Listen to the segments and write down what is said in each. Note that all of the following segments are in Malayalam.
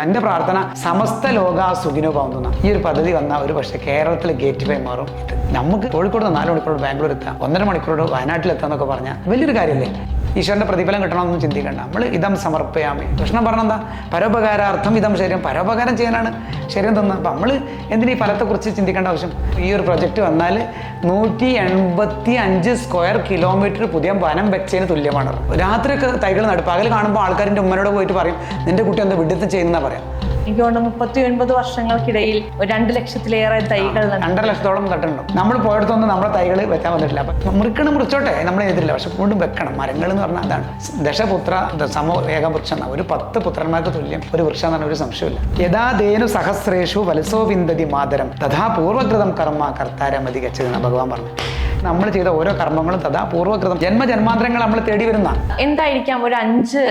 എന്റെ പ്രാർത്ഥന സമസ്ത ലോക സുഖിനോ പൗന്തുന്ന ഈ ഒരു പദ്ധതി വന്ന ഒരു പക്ഷേ കേരളത്തിൽ ഗേറ്റ് വേ മാറും. നമുക്ക് കോഴിക്കോട് നാല് മണിക്കൂറോട് ബാംഗ്ലൂർ എത്താം. ഒന്നര മണിക്കൂറോട് വയനാട്ടിൽ എത്താന്നൊക്കെ പറഞ്ഞാൽ വലിയൊരു കാര്യമല്ലേ? ഈശ്വരന്റെ പ്രതിഫലം കിട്ടണമെന്നും ചിന്തിക്കേണ്ട. നമ്മൾ ഇതം സമർപ്പയാമേ. കൃഷ്ണൻ പറഞ്ഞെന്താ? പരോപകാരാർത്ഥം ഇതം ശരീരം. പരോപകാരം ചെയ്യാനാണ് ശരീരം തന്നത്. അപ്പം നമ്മൾ എന്തിനീ ഫലത്തെക്കുറിച്ച് ചിന്തിക്കേണ്ട ആവശ്യം? ഈ ഒരു പ്രൊജക്റ്റ് വന്നാൽ നൂറ്റി എൺപത്തി അഞ്ച് സ്ക്വയർ കിലോമീറ്റർ പുതിയ വനം വെച്ചതിന് തുല്യമാണ്. രാത്രിയൊക്കെ തൈകൾ നടും പകൽ കാണുമ്പോൾ ആൾക്കാരിന്റെ ഉമ്മനോട് പോയിട്ട് പറയും നിന്റെ കുട്ടി എന്താ വിഡിത്തം ചെയ്യുന്നതാണ് പറയാം. എനിക്ക് തോന്നുന്നു മുപ്പത്തി ഒൻപത് വർഷങ്ങൾക്കിടയിൽ ഒരു രണ്ട് ലക്ഷത്തിലേറെ തൈകൾ. രണ്ടര ലക്ഷത്തോളം തട്ടുണ്ടോ നമ്മൾ പോയടത്തൊന്നും നമ്മുടെ തൈകൾ വെക്കാൻ പറ്റില്ല അപ്പം മുറിക്കണം മുറിച്ചോട്ടെ നമ്മൾ ചെയ്തിട്ടില്ല പക്ഷെ വീണ്ടും വെക്കണം. മരങ്ങൾ എന്ന് പറഞ്ഞാൽ അതാണ്. ദശപുത്ര ദ- സമോ ഏകവൃക്ഷം എന്ന ഒരു പത്ത് പുത്രന്മാർക്ക് തുല്യം ഒരു വൃക്ഷം എന്ന് പറഞ്ഞ ഒരു സംശയമില്ല യഥാ ധേനു സഹസ്രേഷു വലസോ വിന്ദതി മാതരം. തഥാ കർമ്മ കർത്താരമതി ഗച്ഛതെന്ന് ഭഗവാൻ പറഞ്ഞു നമ്മൾ ചെയ്ത ഓരോ കർമ്മങ്ങളും തഥാ പൂർവകൃതം. ജന്മജന്മാന്തരങ്ങൾ നമ്മൾ തേടി വരുന്ന. എന്തായിരിക്കാം ഒരു അഞ്ച്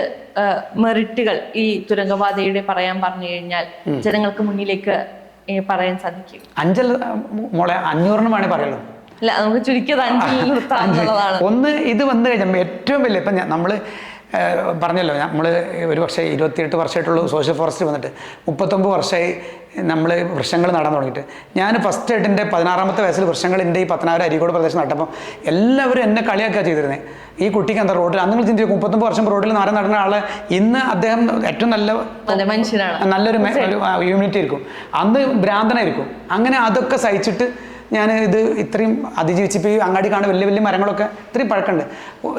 മെറിറ്റുകൾ ഈ തുരങ്കപാതയുടെ പറയാൻ പറഞ്ഞു കഴിഞ്ഞാൽ ജനങ്ങൾക്ക് മുന്നിലേക്ക് പറയാൻ സാധിക്കും? അഞ്ചൽ മോളെ അഞ്ഞൂറിന് വേണേ പറയുള്ളൂ. അല്ല നമുക്ക് ചുരുക്കിയത് അഞ്ചിൽ നിർത്താം ഒന്ന് ഇത് വന്നു കഴിഞ്ഞാൽ ഏറ്റവും വലിയ ഇപ്പം നമ്മൾ പറഞ്ഞല്ലോ നമ്മൾ ഒരു പക്ഷേ ഇരുപത്തിയെട്ട് വർഷമായിട്ടുള്ളൂ സോഷ്യൽ ഫോറസ്റ്റ് വന്നിട്ട്. മുപ്പത്തൊമ്പത് വർഷമായി നമ്മൾ വൃക്ഷങ്ങൾ നടാൻ തുടങ്ങിയിട്ട്. ഞാൻ ഫസ്റ്റ് ആയിട്ട് എന്റെ പതിനാറാമത്തെ വയസ്സിൽ വൃക്ഷങ്ങൾ എന്റെ ഈ പത്തനാപുരം അരികോട് പ്രദേശം നട്ടപ്പം എല്ലാവരും എന്നെ കളിയാക്കുക ചെയ്തിരുന്നത് ഈ കുട്ടിക്ക് എന്താ റോഡിൽ അന്ന് ചിന്തിക്കും മുപ്പത്തൊമ്പത് വർഷം റോഡിൽ നാരം നടന്ന ആളെ ഇന്ന് അദ്ദേഹം ഏറ്റവും നല്ല മനുഷ്യനാണ്. നല്ലൊരു യൂണിറ്റ് ആയിരിക്കും. അന്ന് ഭ്രാന്തനായിരിക്കും. അങ്ങനെ അതൊക്കെ സഹിച്ചിട്ട് ഞാൻ ഇത് ഇത്രയും അതിജീവിച്ച് ഇപ്പോൾ ഈ അങ്ങാടി കാണുന്ന വലിയ വലിയ മരങ്ങളൊക്കെ ഇത്രയും പഴക്കമുണ്ട്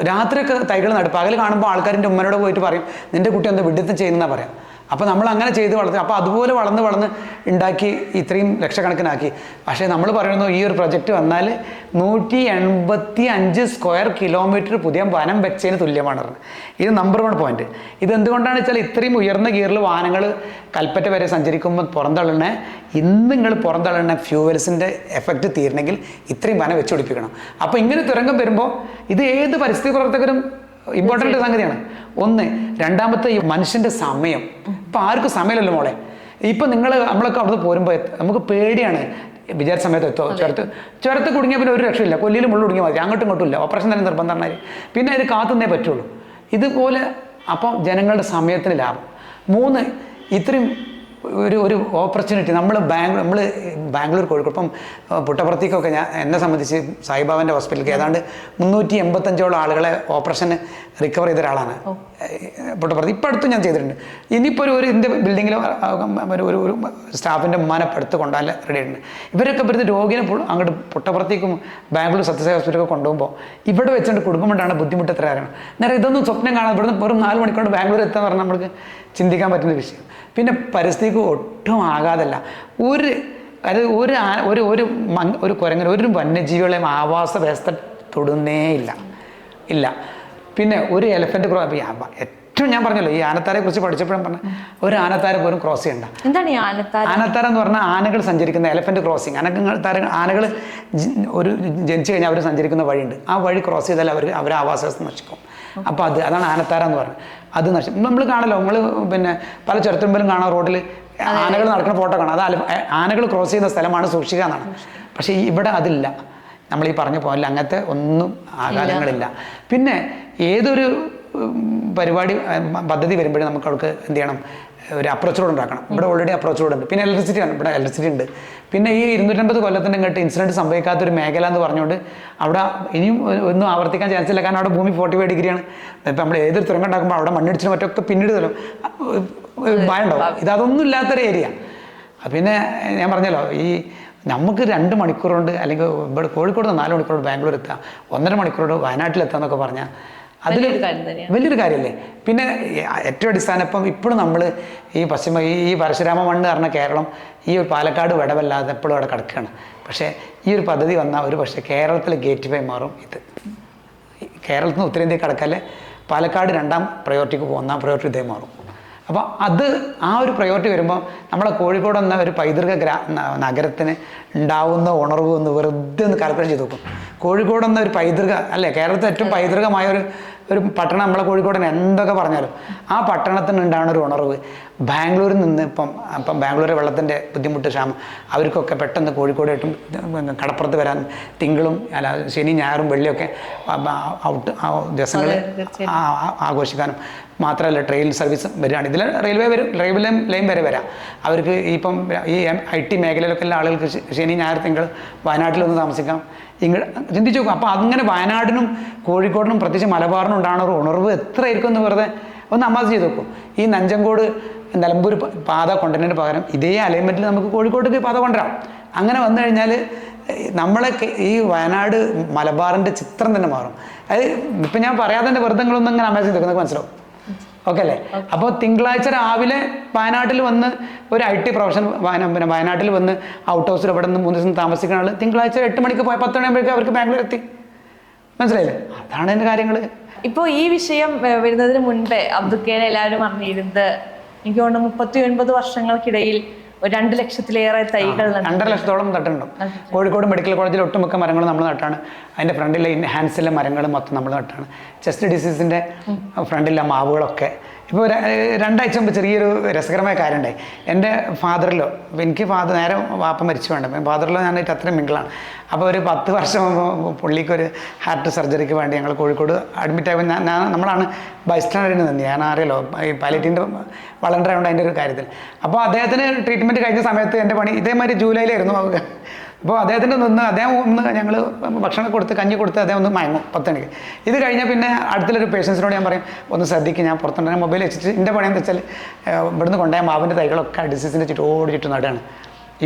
രാത്രിയൊക്കെ തൈകൾ നടും. പകൽ കാണുമ്പോൾ ആൾക്കാരിന്റെ ഉമ്മനോട് പോയിട്ട് പറയും നിന്റെ കുട്ടി എന്താ വിഡിത്തം ചെയ്യുന്നതാണ് പറയാം. അപ്പോൾ നമ്മൾ അങ്ങനെ ചെയ്ത് വളർത്തി അപ്പോൾ അതുപോലെ വളർന്ന് വളർന്ന് ഉണ്ടാക്കി ഇത്രയും ലക്ഷക്കണക്കിനാക്കി. പക്ഷേ നമ്മൾ പറയുന്നു ഈ ഒരു പ്രൊജക്റ്റ് വന്നാൽ നൂറ്റി എൺപത്തി അഞ്ച് സ്ക്വയർ കിലോമീറ്റർ പുതിയ വനം വെച്ചതിന് തുല്യമാണ് ഇത് നമ്പർ വൺ പോയിന്റ് ഇത് എന്തുകൊണ്ടാണ് വെച്ചാൽ ഇത്രയും ഉയർന്ന ഗിയറിൽ വാഹനങ്ങൾ കൽപ്പറ്റ വരെ സഞ്ചരിക്കുമ്പോൾ പുറന്തള്ളണ ഇന്ന് നിങ്ങൾ പുറന്തള്ളണ ഫ്യൂവൽസിന്റെ എഫക്റ്റ് തീരണമെങ്കിൽ ഇത്രയും വനം വെച്ചുപിടിപ്പിക്കണം. അപ്പോൾ ഇങ്ങനെ തുരങ്കം വരുമ്പോൾ ഇത് ഏത് പരിസ്ഥിതി പ്രവർത്തകരും ഇമ്പോർട്ടന്റ് സംഗതിയാണ്. ഒന്ന് രണ്ടാമത്തെ ഈ മനുഷ്യന്റെ സമയം. ഇപ്പം ആർക്കും സമയമില്ലല്ലോ മോളെ. ഇപ്പം നിങ്ങൾ നമ്മളൊക്കെ അവിടെ പോരുമ്പോൾ നമുക്ക് പേടിയാണ്. വിചാരിച്ച സമയത്ത് എത്തോ ചുരത്ത് ചുരത്ത് കുടുങ്ങിയ പിന്നെ ഒരു രക്ഷയില്ല. കൊല്ലിയിൽ മുള്ളു കുടുങ്ങിയ മതി. അങ്ങോട്ടും ഇങ്ങോട്ടും ഇല്ല. ഓപ്പറേഷൻ തന്നെ നിർബന്ധമാണ് പിന്നെ ഇത് കാത്തുന്നേ പറ്റുള്ളൂ. ഇതുപോലെ അപ്പം ജനങ്ങളുടെ സമയത്തിന് ലാഭം. മൂന്ന് ഇത്രയും ഒരു ഒരു ഓപ്പർച്യൂണിറ്റി നമ്മൾ ബാംഗ്ലൂർ നമ്മൾ ബാംഗ്ലൂർ കോഴിക്കോട്. ഇപ്പം പുട്ടപ്പുറത്തേക്കൊക്കെ ഞാൻ എന്നെ സംബന്ധിച്ച് സായിബാബന്റെ ഹോസ്പിറ്റലിൽ ഏതാണ്ട് മുന്നൂറ്റി എൺപത്തഞ്ചോളം ആളുകളെ ഓപ്പറേഷന് റിക്കവർ ചെയ്ത ഒരാളാണ്. പുട്ടപ്പുറത്ത്. ഇപ്പം അടുത്തും ഞാൻ ചെയ്തിട്ടുണ്ട്. ഇനിയിപ്പോൾ ഒരു ഒരു എന്റെ ബിൽഡിങ്ങിൽ ഒരു ഒരു ഒരു സ്റ്റാഫിന്റെ ഉമ്മാനെ അടുത്ത് കൊണ്ടാൽ റെഡി ആയിട്ടുണ്ട്. ഇവരൊക്കെ വരുന്ന രോഗിനെ അങ്ങോട്ട് പുട്ടപ്പുറത്തേക്കും ബാംഗ്ലൂർ സത്യസായി ഹോസ്പിറ്റലൊക്കെ കൊണ്ടുപോകുമ്പോൾ ഇവിടെ വെച്ചുകൊണ്ട് കൊടുക്കുമ്പോഴാണ് ബുദ്ധിമുട്ട് എത്ര കാരണം നേരെ ഇതൊന്നും സ്വപ്നം കാണാൻ ഇവിടുന്ന് വെറും നാല് മണിക്കൂർ ബാംഗ്ലൂർ എത്താൻ പറഞ്ഞാൽ നമുക്ക് ചിന്തിക്കാൻ പറ്റുന്ന വിഷയം. പിന്നെ പരിസ്ഥിതിക്ക് ഒട്ടും ആകാതല്ല. ഒരു അതായത് ഒരു ആ- ഒരു ഒരു മങ് ഒരു കുരങ്ങൻ ഒരു വന്യജീവികളെയും ആവാസ വ്യവസ്ഥ തൊടുന്നേ ഇല്ല. ഇല്ല. പിന്നെ ഒരു എലഫന്റ് ക്രോ ഏറ്റവും ഞാൻ പറഞ്ഞല്ലോ ഈ ആനത്താരെ കുറിച്ച് പഠിച്ചപ്പോഴും പറഞ്ഞ ഒരു ആനത്താരെ പോലും ക്രോസ് ചെയ്യണ്ട. എന്താണ് ഈ ആനത്താര? ആനത്താര എന്ന് പറഞ്ഞാൽ ആനകൾ സഞ്ചരിക്കുന്ന എലഫന്റ് ക്രോസിങ് ആനകൾ താര ആനകൾ ഒരു ജനിച്ചു കഴിഞ്ഞാൽ അവർ സഞ്ചരിക്കുന്ന വഴിയുണ്ട്. ആ വഴി ക്രോസ് ചെയ്താൽ അവർ അവരെ ആവാസ വ്യവസ്ഥ നശിക്കും. അപ്പോൾ അത് അതാണ് ആനത്താര എന്ന് പറഞ്ഞത്. അത് നശിച്ചു നമ്മൾ കാണല്ലോ നമ്മൾ പിന്നെ പല ചുരത്തുമ്പിലും കാണാം റോഡിൽ ആനകൾ നടക്കുന്ന ഫോട്ടോ കാണാം. അത് ആനകൾ ക്രോസ് ചെയ്യുന്ന സ്ഥലമാണ് സൂക്ഷിക്കുക എന്നാണ്. പക്ഷേ ഇവിടെ അതില്ല. നമ്മൾ ഈ പറഞ്ഞ പോലെ അങ്ങനത്തെ ഒന്നും ആഘാതങ്ങളില്ല. പിന്നെ ഏതൊരു പരിപാടി പദ്ധതി വരുമ്പോഴും നമുക്ക് അവർക്ക് എന്ത് ചെയ്യണം? ഒരു അപ്രോച്ച് റോഡ് ഉണ്ടാക്കണം. ഇവിടെ ഓൾറെഡി അപ്രോച്ച് റോഡ് ഉണ്ട്. പിന്നെ ഇലക്ട്രിസിറ്റി ആണ് ഇവിടെ ഇലക്ട്രിസിറ്റി ഉണ്ട്. പിന്നെ ഈ ഇരുന്നൂറ്റമ്പത് കൊല്ലത്തിന്റെ ഇങ്ങോട്ട് ഇൻസിഡന്റ് സംഭവിക്കാത്ത ഒരു മേഖല എന്ന് പറഞ്ഞുകൊണ്ട് അവിടെ ഇനിയും ഒന്നും ആവർത്തിക്കാൻ ചാൻസ് ഇല്ല. കാരണം അവിടെ ഭൂമി ഫോർട്ടി ഫൈവ് ഡിഗ്രിയാണ് ഇപ്പം നമ്മൾ ഏതൊരു തുരങ്കം ഉണ്ടാക്കുമ്പോൾ അവിടെ മണ്ണിടിച്ചു മറ്റൊക്കെ പിന്നീട് തരും. ഭയം ഉണ്ടാവും ഇത് അതൊന്നും ഇല്ലാത്തൊരു ഏരിയ പിന്നെ ഞാൻ പറഞ്ഞല്ലോ ഈ നമുക്ക് രണ്ട് മണിക്കൂറുണ്ട് അല്ലെങ്കിൽ ഇവിടെ കോഴിക്കോട് നാല് മണിക്കൂർ ബാംഗ്ലൂർ എത്താം ഒന്നര മണിക്കൂർ വയനാട്ടിലെത്താം എന്നൊക്കെ പറഞ്ഞാൽ അതിൽ വലിയൊരു കാര്യം തന്നെയാണ്. വലിയൊരു കാര്യമല്ലേ പിന്നെ ഏറ്റവും അടിസ്ഥാനം ഇപ്പം ഇപ്പോഴും നമ്മൾ ഈ പശ്ചിമ ഈ പരശുരാമ മണ്ണ് പറഞ്ഞ കേരളം ഈ ഒരു പാലക്കാട് വിടവല്ലാതെ എപ്പോഴും അവിടെ കിടക്കുകയാണ്. പക്ഷേ ഈ ഒരു പദ്ധതി വന്നാൽ ഒരു പക്ഷേ കേരളത്തിലെ ഗേറ്റ് വേ മാറും ഇത്. കേരളത്തിൽ നിന്ന് ഉത്തരേന്ത്യ കടക്കല്ലേ പാലക്കാട് രണ്ടാം പ്രയോറിറ്റിക്ക് പോകും ഒന്നാം പ്രയോറിറ്റി ഇതേ മാറും. അപ്പോൾ അത് ആ ഒരു പ്രയോറിറ്റി വരുമ്പോൾ നമ്മളെ കോഴിക്കോട് എന്ന ഒരു പൈതൃക ഗ്രാ നഗരത്തിന് ഉണ്ടാവുന്ന ഉണർവ് ഒന്ന് വെറുതെ ഒന്ന് കാൽക്കുലേറ്റ് ചെയ്ത് നോക്കും. കോഴിക്കോട് എന്ന ഒരു പൈതൃക അല്ലേ? കേരളത്തിൽ ഏറ്റവും പൈതൃകമായ ഒരു ഒരു പട്ടണം നമ്മളെ കോഴിക്കോടിന് എന്തൊക്കെ പറഞ്ഞാലും ആ പട്ടണത്തിന് ഉണ്ടാകുന്ന ഒരു ഉണർവ്. ബാംഗ്ലൂരിൽ നിന്ന് ഇപ്പം ഇപ്പം ബാംഗ്ലൂർ വെള്ളത്തിന്റെ ബുദ്ധിമുട്ട് ക്ഷാമം അവർക്കൊക്കെ പെട്ടെന്ന് കോഴിക്കോടായിട്ടും കടപ്പുറത്ത് വരാൻ തിങ്കളും അല്ല ശനി ഞായറും വെള്ളിയൊക്കെ ഔട്ട് ദിവസങ്ങളിൽ ആഘോഷിക്കാനും മാത്രമല്ല ട്രെയിൻ സർവീസ് വരികയാണ്. ഇതിൽ റെയിൽവേ വരും റെയിൽവേ ലൈൻ വരെ വരാം. അവർക്ക് ഇപ്പം ഈ ഐ ടി മേഖലയിലൊക്കെ ഉള്ള ആളുകൾക്ക് ശനി ഞായർ തിങ്കൾ വയനാട്ടിലൊന്ന് താമസിക്കാം. ഇങ്ങോട്ട് ചിന്തിച്ചു നോക്കും. അപ്പോൾ അങ്ങനെ വയനാടിനും കോഴിക്കോടിനും പ്രത്യേകിച്ച് മലബാറിനും ഉണ്ടാകുന്ന ഒരു ഉണർവ് എത്രയായിരിക്കും എന്ന് വെറുതെ ഒന്ന് അമ്മാസ് ചെയ്ത് നോക്കും. ഈ നഞ്ചങ്കോട് നിലമ്പൂർ പാത കൊണ്ടുവരുന്നതിന് പകരം ഇതേ അലൈൻമെന്റിൽ നമുക്ക് കോഴിക്കോട്ടേക്ക് പാത കൊണ്ടുവരാം. അങ്ങനെ വന്നു കഴിഞ്ഞാൽ നമ്മളെ ഈ വയനാട് മലബാറിന്റെ ചിത്രം തന്നെ മാറും. അത് ഇപ്പം ഞാൻ പറയാതെ തന്നെ വെറുതെ നിങ്ങളൊന്നും അങ്ങനെ അമേസ് ചെയ്ത് നിങ്ങൾക്ക് മനസ്സിലാവും. ഓക്കെ അല്ലേ? അപ്പോൾ തിങ്കളാഴ്ച രാവിലെ വയനാട്ടിൽ വന്ന് ഒരു ഐ ടി പ്രൊഫഷൻ പിന്നെ വയനാട്ടിൽ വന്ന് ഔട്ട് ഹൗസിൽ ഇവിടെ നിന്ന് മൂന്ന് ദിവസം താമസിക്കുന്ന ആൾ തിങ്കളാഴ്ച എട്ട് മണിക്ക് പോയ പത്ത് മണിയാകുമ്പോഴേക്കും അവർക്ക് ബാംഗ്ലൂർ എത്തി. മനസ്സിലായില്ലേ? അതാണ് എന്റെ കാര്യങ്ങൾ ഇപ്പോൾ ഈ വിഷയം വരുന്നതിന് മുൻപേ അബ്ദുക്കേനെ എല്ലാവരും അറിഞ്ഞിരുന്നത് എനിക്ക് തോന്നുന്നു മുപ്പത്തി ഒൻപത് വർഷങ്ങൾക്കിടയിൽ ഒരു രണ്ട് ലക്ഷത്തിലേറെ തൈകൾ. രണ്ടര ലക്ഷത്തോളം നട്ടിട്ടുണ്ട്. കോഴിക്കോട് മെഡിക്കൽ കോളേജിൽ ഒട്ടുമിക്ക മരങ്ങൾ നമ്മൾ നട്ടാണ്. അതിന്റെ ഫ്രണ്ടിലെ ഹാൻഡ്സിലെ മരങ്ങൾ മൊത്തം നമ്മൾ നട്ടാണ്. ചെസ്റ്റ് ഡിസീസിന്റെ ഫ്രണ്ടിലെ മാവുകളൊക്കെ ഇപ്പോൾ രണ്ടാഴ്ച മുമ്പ് ചെറിയൊരു രസകരമായ കാര്യം ഉണ്ടായി എന്റെ ഫാദറിലോ എനിക്ക് ഫാദർ നേരെ വാപ്പ മരിച്ചു വേണ്ട ഫാദറിലോ ഞാൻ അത്രയും മിങ്കിളാണ്. അപ്പോൾ ഒരു പത്ത് വർഷം മുമ്പ് പുള്ളിക്കൊരു ഹാർട്ട് സർജറിക്ക് വേണ്ടി ഞങ്ങൾ കോഴിക്കോട് അഡ്മിറ്റ് ആയപ്പോൾ ഞാൻ ഞാൻ- നമ്മളാണ് ബൈസ്റ്റാൻഡറിന് തന്നെ ഞാൻ അറിയാലോ ഈ പാലറ്റിന്റെ വളണ്ടറായതുകൊണ്ട് അതിന്റെ ഒരു കാര്യത്തിൽ. അപ്പോൾ അദ്ദേഹത്തിന് ട്രീറ്റ്മെന്റ് കഴിഞ്ഞ സമയത്ത് എന്റെ പണി ഇതേമാതിരി ജൂലൈയിലായിരുന്നു അപ്പോൾ അദ്ദേഹത്തിന്റെ നിന്ന് അദ്ദേഹം ഒന്ന് ഞങ്ങൾ ഭക്ഷണം കൊടുത്ത് കഞ്ഞി കൊടുത്ത് അദ്ദേഹം ഒന്ന് മയങ്ങും പത്ത് മണിക്ക്. ഇത് കഴിഞ്ഞാൽ പിന്നെ അടുത്തുള്ളൊരു പേഷ്യൻസിനോട് ഞാൻ പറയും ഒന്ന് ശ്രദ്ധിക്കുക ഞാൻ പുറത്തുണ്ടെങ്കിൽ മൊബൈൽ വെച്ചിട്ട് എന്റെ പണി എന്താ വെച്ചാൽ ഇവിടുന്ന് കൊണ്ടുപോയ മാവിന്റെ തൈകളൊക്കെ ഡിസീസിന്റെ ചുറ്റും നടുകയാണ്.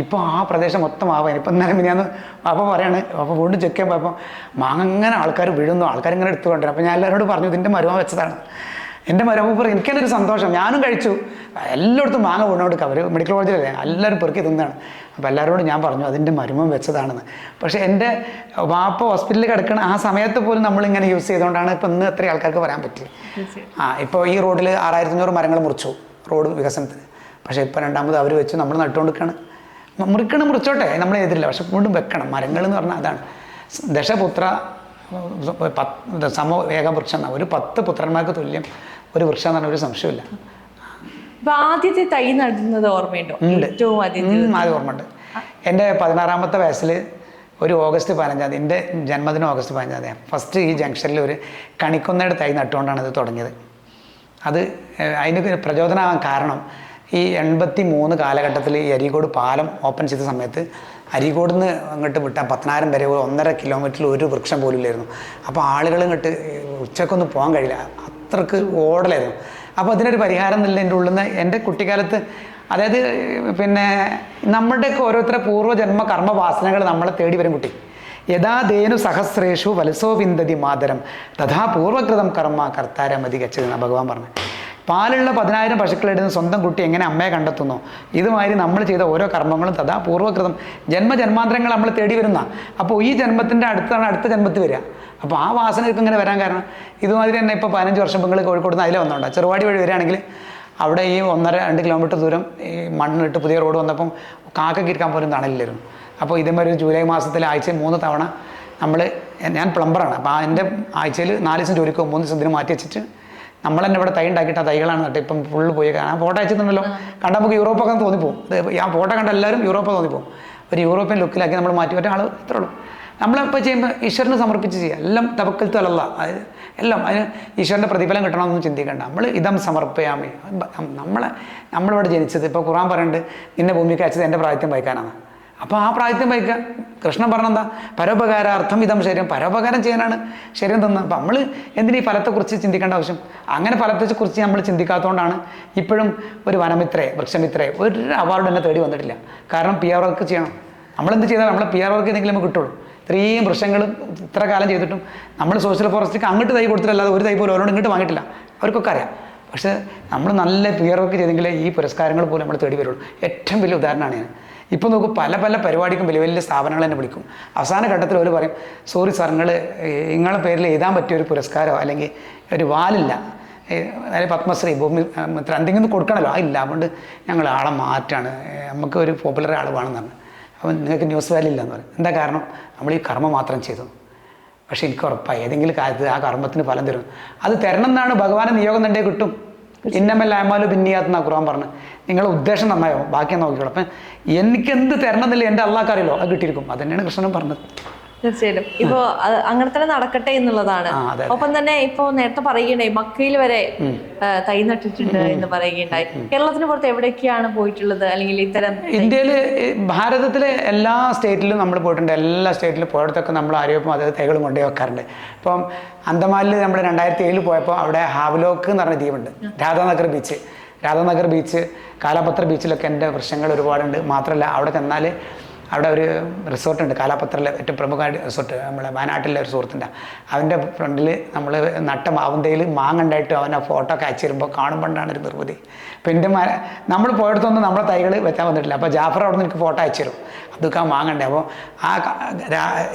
ഇപ്പോൾ ആ പ്രദേശം മൊത്തം മാവാണ് ഇപ്പം ഇന്നലെ മിനിയാന്ന് അപ്പം പറയാണ് അപ്പോൾ വീണ്ടും ചെക്ക് ചെയ്യുമ്പോൾ അപ്പം മാങ്ങ അങ്ങനെ ആൾക്കാർ വീഴുന്നു. ആൾക്കാർ ഇങ്ങനെ എടുത്തുകൊണ്ടിരുന്നു അപ്പോൾ ഞാൻ എല്ലാവരോട് പറഞ്ഞു ഇതിന്റെ മരുമ വെച്ചതാണ്. എന്റെ മരുമ പറയും ഒരു സന്തോഷം. ഞാനും കഴിച്ചു. എല്ലായിടത്തും മാങ്ങ കൊണ്ടുകൊടുക്കുക അവർ മെഡിക്കൽ കോളേജിലല്ലേ എല്ലാവരും പെറുക്കി തിന്നാണ്. അപ്പോൾ എല്ലാവരോടും ഞാൻ പറഞ്ഞു അതിന്റെ മരുമം വെച്ചതാണെന്ന്. പക്ഷേ എന്റെ വാപ്പ ഹോസ്പിറ്റലിൽ കിടക്കുന്ന ആ സമയത്ത് പോലും നമ്മളിങ്ങനെ യൂസ് ചെയ്തുകൊണ്ടാണ് ഇപ്പം ഇന്ന് എത്ര ആൾക്കാർക്ക് വരാൻ പറ്റി. ആ ഇപ്പോൾ ഈ റോഡിൽ ആറായിരത്തി അഞ്ഞൂറ് മരങ്ങൾ മുറിച്ചു റോഡ് വികസനത്തിന്. പക്ഷേ ഇപ്പം രണ്ടാമത് അവർ വെച്ച് നമ്മൾ നട്ടുകൊടുക്കുകയാണ് മുറിക്കണം മുറിച്ചോട്ടെ. നമ്മൾ എതിരില്ല പക്ഷെ വീണ്ടും വെക്കണം. മരങ്ങൾ എന്ന് പറഞ്ഞാൽ അതാണ്. ദശപുത്ര പത്ത് സമ ഏകവൃക്ഷം എന്നാ. ഒരു പത്ത് പുത്രന്മാർക്ക് തുല്യം ഒരു വൃക്ഷം എന്ന് പറഞ്ഞ ഒരു സംശയമില്ല ഇപ്പൊ ആദ്യത്തെ തൈ നടുന്നത് ഓർമ്മയുണ്ടോ? ഏറ്റവും ആദ്യം അത് ഓർമ്മയുണ്ട്. എന്റെ പതിനാറാമത്തെ വയസ്സിൽ ഒരു ഓഗസ്റ്റ് പതിനഞ്ചാം തീയതി എന്റെ ജന്മദിനം ഓഗസ്റ്റ് പതിനഞ്ചാം തീയതി ഫസ്റ്റ് ഈ ജംഗ്ഷനിൽ ഒരു കണിക്കൊന്നയുടെ തൈ നട്ടുകൊണ്ടാണ് ഇത് തുടങ്ങിയത്. അത് അതിന് പ്രചോദനമാകാൻ കാരണം ഈ എൺപത്തി മൂന്ന് കാലഘട്ടത്തിൽ ഈ അരീക്കോട് പാലം ഓപ്പൺ ചെയ്ത സമയത്ത് അരീക്കോട് നിന്ന് അങ്ങോട്ട് വിട്ടാൽ പത്തനായിരം വരെ ഒന്നര കിലോമീറ്ററിൽ ഒരു വൃക്ഷം പോലും ഇല്ലായിരുന്നു. അപ്പോൾ ആളുകൾ ഇങ്ങോട്ട് ഉച്ചക്കൊന്നും പോകാൻ കഴിയില്ല. അത്രയ്ക്ക് ഓടലായിരുന്നു. അപ്പോൾ അതിനൊരു പരിഹാരം എന്നില്ല എന്റെ ഉള്ളിൽ നിന്ന് എന്റെ കുട്ടിക്കാലത്ത് അതായത് പിന്നെ നമ്മുടെയൊക്കെ ഓരോരുത്തരുടെ പൂർവജന്മ കർമ്മവാസനകൾ നമ്മളെ തേടി വരും കുട്ടി. യഥാ ധേനു സഹസ്രേഷു വലസോ വിന്ദതി മാതരം. തഥാ പൂർവകൃതം കർമ്മ കർത്താരമതി ഗച്ചതെന്നാണ് ഭഗവാൻ പറഞ്ഞു. പാലുള്ള പതിനായിരം പശുക്കളിടുന്ന സ്വന്തം കുട്ടി എങ്ങനെ അമ്മയെ കണ്ടെത്തുന്നു? ഇതുമാതിരി നമ്മൾ ചെയ്ത ഓരോ കർമ്മങ്ങളും തഥാ പൂർവകൃതം. ജന്മജന്മാന്തരങ്ങൾ നമ്മൾ തേടി വരുന്ന. അപ്പോൾ ഈ ജന്മത്തിന്റെ അടുത്താണ് അടുത്ത ജന്മത്തിൽ വരിക. അപ്പോൾ ആ വാസനയൊക്കെ ഇങ്ങനെ വരാൻ കാരണം ഇതുമാതിരി തന്നെ ഇപ്പോൾ പതിനഞ്ച് വർഷം നിങ്ങൾ കോഴിക്കോട് നിന്ന് അതിലെ വന്നോണ്ടാ. ചെറുവാടി വഴി വരികയാണെങ്കിൽ അവിടെ ഈ ഒന്നര രണ്ട് കിലോമീറ്റർ ദൂരം ഈ മണ്ണിട്ട് പുതിയ റോഡ് വന്നപ്പം കാക്ക ഇരിക്കാൻ പോലും തണലില്ലായിരുന്നു. അപ്പോൾ ഇതേമാതിരി ജൂലൈ മാസത്തിൽ ആഴ്ചയിൽ മൂന്ന് തവണ നമ്മൾ ഞാൻ പ്ലംബറാണ് അപ്പോൾ എന്റെ ആഴ്ചയിൽ നാല് ദിവസം ജോലിക്ക് മൂന്ന് ദിവസം ഇതിന് മാറ്റി വെച്ചിട്ട് നമ്മൾ തന്നെ ഇവിടെ തൈ ഉണ്ടാക്കിയിട്ട് ആ തൈകളാണ് നട്ട് ഇപ്പം ഫുള്ള് പോയി കാണാൻ ഫോട്ടോ അയച്ചിട്ടുണ്ടല്ലോ. കണ്ടാൽ നമുക്ക് യൂറോപ്പൊക്കെ തോന്നിപ്പോകും ആ ഫോട്ടോ കണ്ട എല്ലാവരും യൂറോപ്പ് തോന്നിപ്പോകും ഒരു യൂറോപ്യൻ ലുക്കിലാക്കി നമ്മൾ മാറ്റി. പറ്റുന്ന ആൾ ഇത്രേ ഉള്ളൂ. നമ്മളിപ്പോൾ ചെയ്യുമ്പോൾ ഈശ്വരന് സമർപ്പിച്ച് ചെയ്യുക. എല്ലാം തവക്കൽ തലല്ല അതായത് എല്ലാം അതിന് ഈശ്വരന്റെ പ്രതിഫലം കിട്ടണമെന്നൊന്നും ചിന്തിക്കേണ്ട. നമ്മൾ ഇതം സമർപ്പയാമേ. നമ്മളെ നമ്മളിവിടെ ജനിച്ചത്. ഇപ്പോൾ ഖുറാൻ പറയുന്നുണ്ട് നിന്നെ ഭൂമിക്ക് അയച്ചത് എന്റെ പ്രായത്യം വഹിക്കാനാണ്. അപ്പോൾ ആ പ്രായത്തിന് വഹിക്കുക കൃഷ്ണൻ പറഞ്ഞെന്താ? പരോപകാരാർത്ഥം ഇതം ശരീരം. പരോപകാരം ചെയ്യാനാണ് ശരീരം തന്നത്. അപ്പം നമ്മൾ എന്തിനീ ഫലത്തെക്കുറിച്ച് ചിന്തിക്കേണ്ട ആവശ്യം? അങ്ങനെ ഫലത്തെക്കുറിച്ച് നമ്മൾ ചിന്തിക്കാത്തതുകൊണ്ടാണ് ഇപ്പോഴും ഒരു വനമിത്രയെ വൃക്ഷമിത്രയെ ഒരു അവാർഡ് തന്നെ തേടി വന്നിട്ടില്ല. കാരണം പി ആർ വർക്ക് ചെയ്യണം. നമ്മളെന്ത് ചെയ്താൽ നമ്മളെ പി ആർ വർക്ക് എന്തെങ്കിലും നമുക്ക് കിട്ടുള്ളൂ. ഇത്രയും വൃക്ഷങ്ങൾ ഇത്ര കാലം ചെയ്തിട്ടും നമ്മൾ സോഷ്യൽ ഫോറസ്റ്റിക്ക് അങ്ങോട്ട് തൈ കൊടുത്തിട്ടല്ലാതെ ഒരു തൈ പോലും അവരോട് ഇങ്ങോട്ട് വാങ്ങിയിട്ടില്ല. അവർക്കൊക്കെ അറിയാം. പക്ഷേ നമ്മൾ നല്ല പി ആർ വർക്ക് ചെയ്തെങ്കിലേ ഈ പുരസ്കാരങ്ങൾ പോലും നമ്മൾ തേടി വരുള്ളൂ. ഏറ്റവും വലിയ ഉദാഹരണമാണ് ഞാൻ. ഇപ്പോൾ നോക്കും പല പല പരിപാടിക്കും വലിയ വലിയ സ്ഥാപനങ്ങൾ തന്നെ വിളിക്കും. അവസാന ഘട്ടത്തിൽ അവർ പറയും സോറി സാർ നിങ്ങൾ നിങ്ങളെ പേരിൽ എഴുതാൻ പറ്റിയ ഒരു പുരസ്കാരമോ അല്ലെങ്കിൽ ഒരു വാലില്ല അതായത് പത്മശ്രീ ഭൂമി മിത്ര എന്തെങ്കിലും കൊടുക്കണമല്ലോ ആ ഇല്ല അതുകൊണ്ട് ഞങ്ങൾ ആളെ മാറ്റാണ് നമുക്ക് ഒരു പോപ്പുലർ ആൾ വേണമെന്ന് പറഞ്ഞു അപ്പം നിങ്ങൾക്ക് ന്യൂസ് വാല്യൂ ഇല്ലെന്ന് പറയും. എന്താ കാരണം? നമ്മൾ ഈ കർമ്മം മാത്രം ചെയ്തു. പക്ഷേ എനിക്ക് ഉറപ്പായി ഏതെങ്കിലും കാര്യത്തിൽ ആ കർമ്മത്തിന് ഫലം തരും. അത് തരണം എന്നാണ് ഭഗവാനെ നിയോഗം തന്നെ കിട്ടും. ഇന്നമല്ല അമാലു ബിന്നിയാത്ത് എന്നാ ഖുർആൻ പറഞ്ഞു. നിങ്ങളുടെ ഉദ്ദേശം നന്നായോ? ബാക്കി നോക്കിക്കോളൂ. അപ്പം എനിക്ക് എന്ത് തരണം എന്റെ അള്ളാഹ് അറിയല്ലോ. അത് കിട്ടിയിരിക്കും. അത് തന്നെയാണ് കൃഷ്ണനും പറഞ്ഞത്. തീർച്ചയായിട്ടും. ഇപ്പോ അങ്ങനെ തന്നെ നടക്കട്ടെ എന്നുള്ളതാണ്. ഒപ്പം തന്നെ ഇപ്പോ നേരത്തെ പറയുകയുണ്ടായി മക്കയിൽ വരെ തൈ നട്ടിട്ടുണ്ട് എന്ന് പറയുകയുണ്ടായി. കേരളത്തിന് പുറത്ത് എവിടെയൊക്കെയാണ് പോയിട്ടുള്ളത്? അല്ലെങ്കിൽ ഇത്തരം ഇന്ത്യയിൽ ഭാരതത്തിലെ എല്ലാ സ്റ്റേറ്റിലും നമ്മൾ പോയിട്ടുണ്ട്. എല്ലാ സ്റ്റേറ്റിലും പോയിടത്തൊക്കെ നമ്മൾ ആരോഗ്യം അതായത് തൈകളും കൊണ്ടേ വെക്കാറുണ്ട്. ഇപ്പം അന്തമാനിൽ നമ്മൾ രണ്ടായിരത്തി ഏഴിൽ പോയപ്പോൾ അവിടെ ഹാവ്ലോക്ക് എന്ന് പറഞ്ഞ ദ്വീപുണ്ട്. രാധാനഗർ ബീച്ച്. രാധാനഗർ ബീച്ച് കാലാപത്ര ബീച്ചിലൊക്കെ എന്റെ വൃക്ഷങ്ങൾ ഒരുപാടുണ്ട്. മാത്രമല്ല അവിടെ ചെന്നാൽ അവിടെ ഒരു റിസോർട്ടുണ്ട് കാലാപത്രയിലെ ഏറ്റവും പ്രമുഖ റിസോർട്ട് നമ്മളെ വയനാട്ടിലെ ഒരു സുഹൃത്തിന്റെ അവന്റെ ഫ്രണ്ടിൽ നമ്മൾ നട്ട മാവുന്തയിൽ മാങ്ങണ്ടായിട്ട് അവൻ ആ ഫോട്ടോ ഒക്കെ അയച്ചു കാണുമ്പോഴാണ് ഒരു നിർവൃതി. അപ്പോൾ എന്റെ മര നമ്മൾ പോയടത്തൊന്നും നമ്മളെ തൈകൾ വെച്ചാൽ വന്നിട്ടില്ല. അപ്പോൾ ജാഫർ അവിടെ നിന്ന് എനിക്ക് ഫോട്ടോ അയച്ചു തരും. അതൊക്കെ ആ മാങ്ങണ്ടേ അപ്പോൾ ആ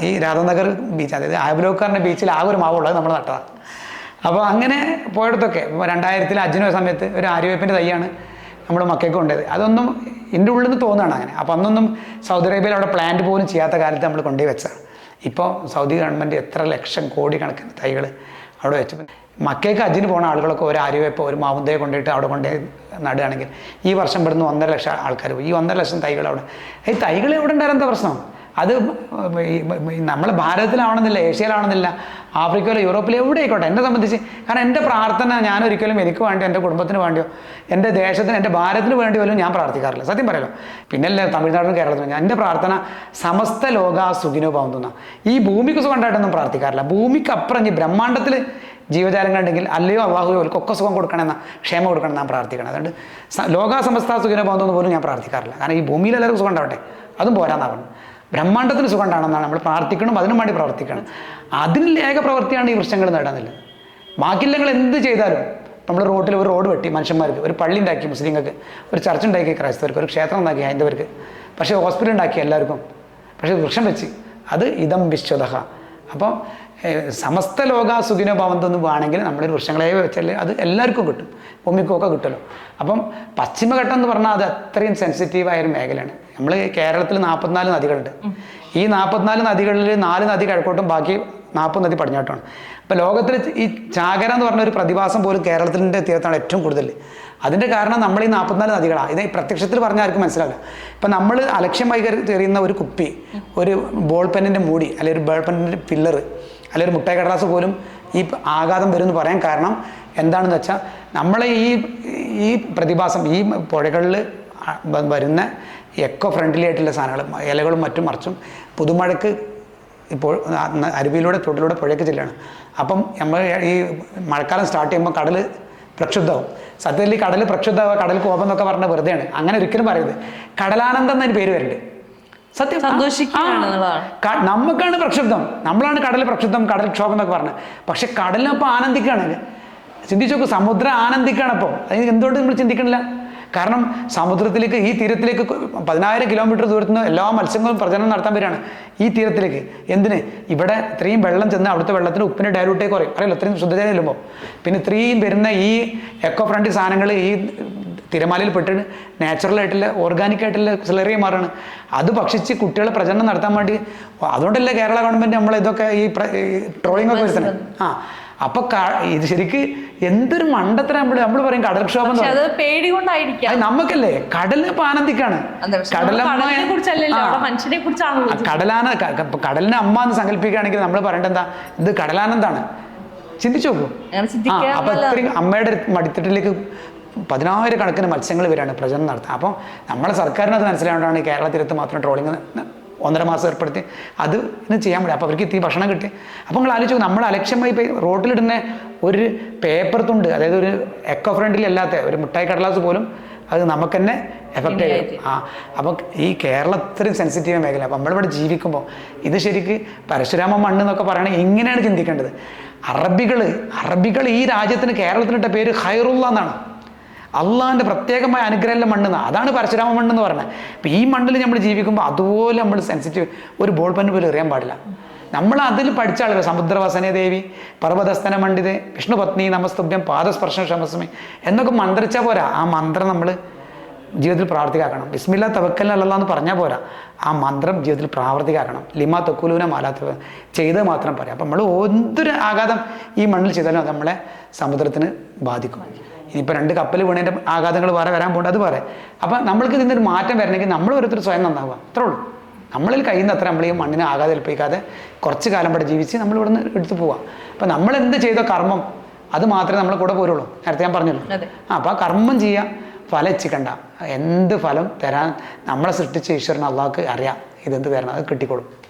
ഈ രാധാനഗർ ബീച്ച് അതായത് ആബ്ലോക്കാറിന്റെ ബീച്ചിൽ ആകെ ഒരു മാവുള്ളത് നമ്മൾ നട്ടതാണ്. അപ്പോൾ അങ്ങനെ പോയടത്തൊക്കെ. രണ്ടായിരത്തിൽ അജിനോ സമയത്ത് ഒരു ആര്യവേപ്പിന്റെ തൈയാണ് നമ്മൾ മക്കൾക്ക് കൊണ്ടത് അതൊന്നും എന്റെ ഉള്ളിൽ നിന്ന് തോന്നുകയാണ് അങ്ങനെ. അപ്പോൾ അന്നൊന്നും സൗദി അറേബ്യയിൽ അവിടെ പ്ലാന്റ് പോലും ചെയ്യാത്ത കാലത്ത് നമ്മൾ കൊണ്ടുപോയി വെച്ചതാണ് ഇപ്പോൾ സൗദി ഗവൺമെന്റ് എത്ര ലക്ഷം കോടി കണക്കിന് തൈകൾ അവിടെ വെച്ചു മക്കയ്ക്ക് അജിന് പോണ ആളുകളൊക്കെ ഒരു ആര്യവേപ്പ് ഒരു മാവുന്തയെ കൊണ്ടുപോയിട്ട് അവിടെ കൊണ്ടുപോയി നടുകയാണെങ്കിൽ ഈ വർഷം ഇവിടുന്ന് ഒന്നര ലക്ഷം ആൾക്കാർ പോയി. ഈ ഒന്നര ലക്ഷം തൈകൾ അവിടെ. ഈ തൈകൾ എവിടെ ഉണ്ടായിരുന്ന? പ്രശ്നം? അത് നമ്മൾ ഭാരതത്തിലാവണമെന്നില്ല ഏഷ്യയിലാവണമെന്നില്ല ആഫ്രിക്കയിലോ യൂറോപ്പിലോ എവിടെ ആയിക്കോട്ടെ എന്നെ സംബന്ധിച്ച് കാരണം എന്റെ പ്രാർത്ഥന ഞാൻ ഒരിക്കലും എനിക്ക് വേണ്ടിയോ എന്റെ കുടുംബത്തിന് വേണ്ടിയോ എന്റെ ദേശത്തിന് എന്റെ ഭാരതത്തിന് വേണ്ടി പോലും ഞാൻ പ്രാർത്ഥിക്കാറില്ല. സത്യം പറയല്ലോ. പിന്നല്ലേ തമിഴ്നാടിനും കേരളത്തിലും എന്റെ പ്രാർത്ഥന സമസ്ത ലോക സുഖിനോ പോകുന്ന ഈ ഭൂമിക്ക് സുഖം ഉണ്ടായിട്ടൊന്നും പ്രാർത്ഥിക്കാറില്ല. ഭൂമിക്ക് അപ്പുറം ഈ ബ്രഹ്മാണ്ടത്തിൽ ജീവജാലങ്ങളുണ്ടെങ്കിൽ അല്ലയോ അള്ളാഹു അവർക്കൊക്കെ സുഖം കൊടുക്കണമെന്ന ക്ഷേമം കൊടുക്കണം ഞാൻ പ്രാർത്ഥിക്കണം അതുകൊണ്ട് ലോകാസമസ്ത ലോക സമസ്ത സുഖിനോ പോകുന്നു പോലും ഞാൻ പ്രാർത്ഥിക്കാറില്ല. കാരണം ഈ ഭൂമിയിൽ എല്ലാവർക്കും സുഖം ഉണ്ടാവട്ടെ അതും പോരാന്നാവണം. ബ്രഹ്മാണ്ടത്തിന് സുഖം ഉണ്ടാണെന്നാണ് നമ്മൾ പ്രാർത്ഥിക്കണം അതിനും വേണ്ടി പ്രവർത്തിക്കണം അതിൽ ഏക പ്രവൃത്തിയാണ് ഈ വൃക്ഷങ്ങൾ നേടാനുള്ളത് ബാക്കിയുള്ള നിങ്ങൾ എന്ത് ചെയ്താലും നമ്മൾ റോഡിൽ ഒരു റോഡ് വെട്ടി മനുഷ്യന്മാർക്ക് ഒരു പള്ളി ഉണ്ടാക്കി മുസ്ലിങ്ങൾക്ക് ഒരു ചർച്ച ഉണ്ടാക്കി ക്രൈസ്തവർക്ക് ഒരു ക്ഷേത്രം ഉണ്ടാക്കി ഹൈന്ദവർക്ക് പക്ഷേ ഹോസ്പിറ്റൽ ഉണ്ടാക്കി എല്ലാവർക്കും. പക്ഷേ വൃക്ഷം വെച്ച് അത് ഇതം വിശ്വതഹ. അപ്പോൾ സമസ്ത ലോക സുഖിനോ ഭവന്തെന്ന് വേണമെങ്കിൽ നമ്മൾ വൃക്ഷങ്ങളെ വെച്ചാൽ അത് എല്ലാവർക്കും കിട്ടും. ഭൂമിക്കൊക്കെ കിട്ടുമല്ലോ. അപ്പം പശ്ചിമഘട്ടം എന്ന് പറഞ്ഞാൽ അത് അത്രയും സെൻസിറ്റീവായ ഒരു മേഖലയാണ്. നമ്മൾ കേരളത്തിൽ നാൽപ്പത്തിനാല് നദികളുണ്ട്. ഈ നാൽപ്പത്തിനാല് നദികളിൽ നാല് നദി കിഴക്കോട്ടും ബാക്കി നാൽപ്പത് നദി പടിഞ്ഞാട്ടാണ് അപ്പോൾ ലോകത്തിൽ ഈ ചാകര എന്ന് പറഞ്ഞ ഒരു പ്രതിഭാസം പോലും കേരളത്തിന്റെ തീരത്താണ് ഏറ്റവും കൂടുതൽ. അതിന്റെ കാരണം നമ്മൾ ഈ നാൽപ്പത്തിനാല് നദികളാണ് ഇത് പ്രത്യക്ഷത്തിൽ പറഞ്ഞാൽ ആർക്കും മനസ്സിലാവില്ല. ഇപ്പം നമ്മൾ അലക്ഷ്യമായി എറിയുന്ന ഒരു കുപ്പി ഒരു ബോൾ പെന്നിന്റെ മൂടി അല്ലെങ്കിൽ ഒരു ബോൾ പെന്നിന്റെ പില്ലർ അല്ലെങ്കിൽ ഒരു മുട്ടായി കടലാസ് പോലും ഈ ആഘാതം വരും എന്ന് പറയാൻ കാരണം എന്താണെന്ന് വെച്ചാൽ നമ്മളെ ഈ ഈ പ്രതിഭാസം ഈ പുഴകളിൽ വരുന്ന എക്കോ ഫ്രണ്ട്ലി ആയിട്ടുള്ള സാധനങ്ങൾ ഇലകളും മറ്റും മറിച്ചും പുതുമഴക്ക് ഇപ്പോൾ അരുവിയിലൂടെ തൊട്ടിലൂടെ പുഴയ്ക്ക് ചെല്ലുകയാണ്. അപ്പം നമ്മൾ ഈ മഴക്കാലം സ്റ്റാർട്ട് ചെയ്യുമ്പോൾ കടൽ പ്രക്ഷുബ്ധമാവും. സത്യത്തിൽ ഈ കടൽ പ്രക്ഷുബ്ധമാവുക കടൽ കോപം എന്നൊക്കെ പറഞ്ഞ വെറുതെയാണ്. അങ്ങനെ ഒരിക്കലും പറയരുത്. കടലാനന്ദം എന്നതിന് പേര് വരുന്നുണ്ട്. സത്യം. സന്തോഷിക്കുകയാണ് നമുക്കാണ് പ്രക്ഷുബ്ധം. നമ്മളാണ് കടൽ പ്രക്ഷുബ്ധം കടൽ ക്ഷോഭം എന്നൊക്കെ പറഞ്ഞത്. പക്ഷെ കടലിനൊപ്പം ആനന്ദിക്കുകയാണ് ചിന്തിച്ചു നോക്കൂ സമുദ്രം ആനന്ദിക്കുകയാണ് അപ്പം. അതിന് എന്തുകൊണ്ട് നമ്മൾ ചിന്തിക്കണില്ല? കാരണം സമുദ്രത്തിലേക്ക് ഈ തീരത്തിലേക്ക് പതിനായിരം കിലോമീറ്റർ ദൂരത്തുനിന്ന് എല്ലാ മത്സ്യങ്ങളും പ്രജനനം നടത്താൻ വരികയാണ്. ഈ തീരത്തിലേക്ക്. എന്തിന്? ഇവിടെ ഇത്രയും വെള്ളം ചെന്ന് അവിടുത്തെ വെള്ളത്തിന് ഉപ്പിന് ഡയലൂട്ടേ കുറയും അറിയില്ല? ഇത്രയും ശുദ്ധജലം ചെല്ലുമ്പോൾ പിന്നെ ഇത്രയും വരുന്ന ഈ എക്കോ ഫ്രണ്ട്ലി സാധനങ്ങൾ ഈ തിരമാലയിൽ പെട്ടിട്ട് നാച്ചുറൽ ആയിട്ടുള്ള ഓർഗാനിക് ആയിട്ടുള്ള സിലറിയ മാറാണ്. അത് ഭക്ഷിച്ച് കുട്ടികളെ പ്രചരണം നടത്താൻ വേണ്ടി അതുകൊണ്ടല്ലേ കേരള ഗവൺമെന്റ് നമ്മൾ ഇതൊക്കെ ഈ ട്രോളിംഗ് ഒക്കെ വരുത്തുന്നത്? ആ. അപ്പൊ ഇത് ശരിക്ക് എന്തൊരു മണ്ടത്തരം നമ്മൾ നമ്മൾ പറയും കടൽക്ഷോഭം പേടി കൊണ്ടായിരിക്കാം നമുക്കല്ലേ കടലിന് ഇപ്പൊ ആനന്ദിക്കാണ് നമ്മൾ കടലിനെ കടലാന അമ്മ എന്ന് സങ്കല്പിക്കുകയാണെങ്കിൽ നമ്മൾ പറയേണ്ടത് എന്താ ഇത് കടലാനന്ദാണ്. ചിന്തിച്ചു നോക്കൂ. അപ്പൊ ഇത്രയും അമ്മയുടെ മടിത്തട്ടിലേക്ക് പതിനായിരക്കണക്കിന് മത്സ്യങ്ങൾ വരികയാണ് പ്രചരണം നടത്തുക അപ്പോൾ നമ്മളെ സർക്കാരിനത് മനസ്സിലായതുകൊണ്ടാണ് കേരള തീരത്ത് മാത്രം ട്രോളിങ് ഒന്നര മാസം ഏർപ്പെടുത്തി. അത് ഇന്ന് ചെയ്യാൻ പറ്റും. അപ്പോൾ അവർക്ക് ഇത്തിരി ഭക്ഷണം കിട്ടി. അപ്പോൾ നിങ്ങൾ ആലോചിച്ചു നമ്മൾ അലക്ഷ്യമായി ഇപ്പോൾ റോഡിലിടുന്ന ഒരു പേപ്പർ തുണ്ട് അതായത് ഒരു എക്കോ ഫ്രണ്ട്ലി അല്ലാത്ത ഒരു മുട്ടായി കടലാസ് പോലും അത് നമുക്ക് തന്നെ എഫക്റ്റ് ചെയ്യും. ആ അപ്പോൾ ഈ കേരളം ഇത്രയും സെൻസിറ്റീവ് മേഖല. അപ്പോൾ നമ്മളിവിടെ ജീവിക്കുമ്പോൾ ഇത് ശരിക്ക് പരശുരാമ മണ്ണ് എന്നൊക്കെ പറയണേ ഇങ്ങനെയാണ് ചിന്തിക്കേണ്ടത്. അറബികൾ അറബികൾ ഈ രാജ്യത്തിന് കേരളത്തിനിട്ട പേര് ഹൈറുള്ള എന്നാണ് അള്ളാഹിന്റെ പ്രത്യേകമായ അനുഗ്രഹമുള്ള മണ്ണ് എന്നാ. അതാണ് പരശുരാമ മണ്ണെന്ന് പറയുന്നത്. അപ്പം ഈ മണ്ണിൽ നമ്മൾ ജീവിക്കുമ്പോൾ അതുപോലെ നമ്മൾ സെൻസിറ്റീവ് ഒരു ബോൾ പെന്ന് പോലും എറിയാൻ പാടില്ല. നമ്മൾ അതിൽ പഠിച്ച ആളുകൾ സമുദ്രവസന ദേവി പർവതസ്ഥന മണ്ഡിത് വിഷ്ണുപത്നി നമസ്തുഭ്യം പാദസ്പർശം ക്ഷമസ്മി എന്നൊക്കെ മന്ത്രിച്ചാൽ പോരാ. ആ മന്ത്രം നമ്മൾ ജീവിതത്തിൽ പ്രാവർത്തികമാക്കണം. ബിസ്മില്ല തവക്കല്ല എന്ന് പറഞ്ഞാൽ പോരാ. ആ മന്ത്രം ജീവിതത്തിൽ പ്രാവർത്തികമാക്കണം. ലിമ തൊക്കുലൂന മാലാത്ത ചെയ്ത് മാത്രം പറയാം അപ്പം നമ്മൾ എന്തൊരു ആഘാതം ഈ മണ്ണിൽ ചെയ്താലും അത് നമ്മളെ സമുദ്രത്തിന് ബാധിക്കും. ഇനിയിപ്പോൾ രണ്ട് കപ്പൽ വീണതിന്റെ ആഘാതങ്ങൾ വേറെ വരാൻ പോകേണ്ട അത് വേറെ. അപ്പം നമ്മൾക്ക് ഇതിന്റെ ഒരു മാറ്റം വരണമെങ്കിൽ നമ്മൾ ഓരോരുത്തർ സ്വയം നന്നാവുക. അത്രേ ഉള്ളൂ. നമ്മളിൽ കഴിയുന്ന അത്ര നമ്മൾ ഈ മണ്ണിനെ ആഘാതം ഏൽപ്പിക്കാതെ കുറച്ച് കാലം ഇവിടെ ജീവിച്ച് നമ്മൾ ഇവിടെ നിന്ന് എടുത്തു പോവാം. അപ്പം നമ്മൾ എന്ത് ചെയ്ത കർമ്മം അത് മാത്രമേ നമ്മളെ കൂടെ പോരുള്ളൂ. നേരത്തെ ഞാൻ പറഞ്ഞല്ലോ? അപ്പോൾ ആ കർമ്മം ചെയ്യുക ഫലം ഇച്ചിക്കണ്ട എന്ത് ഫലം തരാൻ നമ്മളെ സൃഷ്ടിച്ച ഈശ്വരൻ അള്ളാഹ്ക്ക് അറിയാം. ഇതെന്ത് തരണം? അത് കിട്ടിക്കോളും.